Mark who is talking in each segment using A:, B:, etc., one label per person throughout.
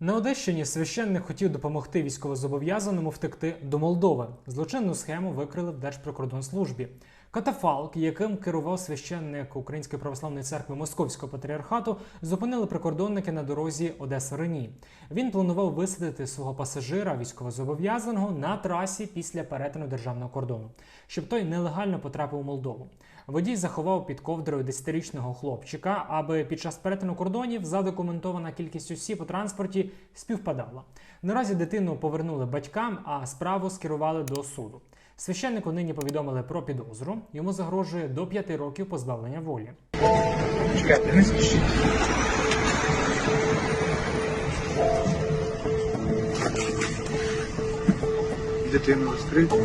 A: На Одещині священник хотів допомогти військовозобов'язаному втекти до Молдови. Злочинну схему викрили в Держприкордонслужбі. Катафалк, яким керував священник Української православної церкви Московського патріархату, зупинили прикордонники на дорозі Одеса Рені. Він планував висадити свого пасажира військовозобов'язаного на трасі після перетину державного кордону, щоб той нелегально потрапив у Молдову. Водій заховав під ковдрою 10-річного хлопчика, аби під час перетину кордонів задокументована кількість осіб у транспорті співпадала. Наразі дитину повернули батькам, а справу скерували до суду. Священнику нині повідомили про підозру. Йому загрожує до 5 років позбавлення волі.
B: Чекайте, не спішіть. Дитину розкрити.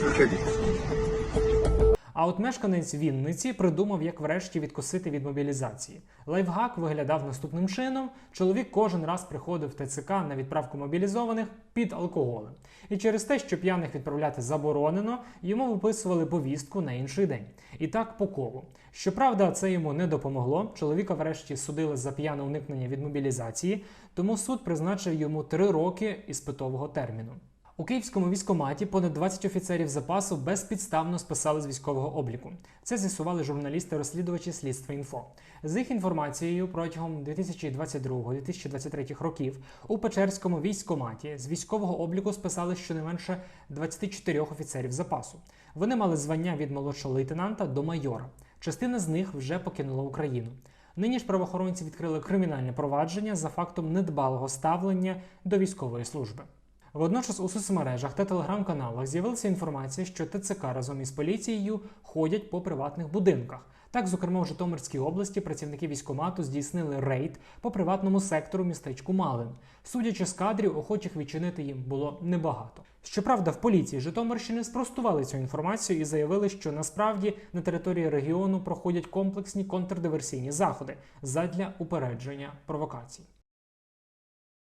B: Заходіть.
A: А от мешканець Вінниці придумав, як врешті відкосити від мобілізації. Лайфхак виглядав наступним чином: чоловік кожен раз приходив в ТЦК на відправку мобілізованих під алкоголем. І через те, що п'яних відправляти заборонено, йому виписували повістку на інший день. І так по колу. Щоправда, це йому не допомогло. Чоловіка врешті судили за п'яне уникнення від мобілізації, тому суд призначив йому три роки іспитового терміну. У київському військкоматі понад 20 офіцерів запасу безпідставно списали з військового обліку. Це з'ясували журналісти-розслідувачі слідства інфо. З їх інформацією протягом 2022-2023 років у Печерському військкоматі з військового обліку списали щонайменше 24 офіцерів запасу. Вони мали звання від молодшого лейтенанта до майора. Частина з них вже покинула Україну. Нині ж правоохоронці відкрили кримінальне провадження за фактом недбалого ставлення до військової служби. Водночас у соцмережах та телеграм-каналах з'явилася інформація, що ТЦК разом із поліцією ходять по приватних будинках. Так, зокрема, в Житомирській області працівники військкомату здійснили рейд по приватному сектору містечку Малин. Судячи з кадрів, охочих відчинити їм було небагато. Щоправда, в поліції Житомирщини спростували цю інформацію і заявили, що насправді на території регіону проходять комплексні контрдиверсійні заходи задля упередження провокацій.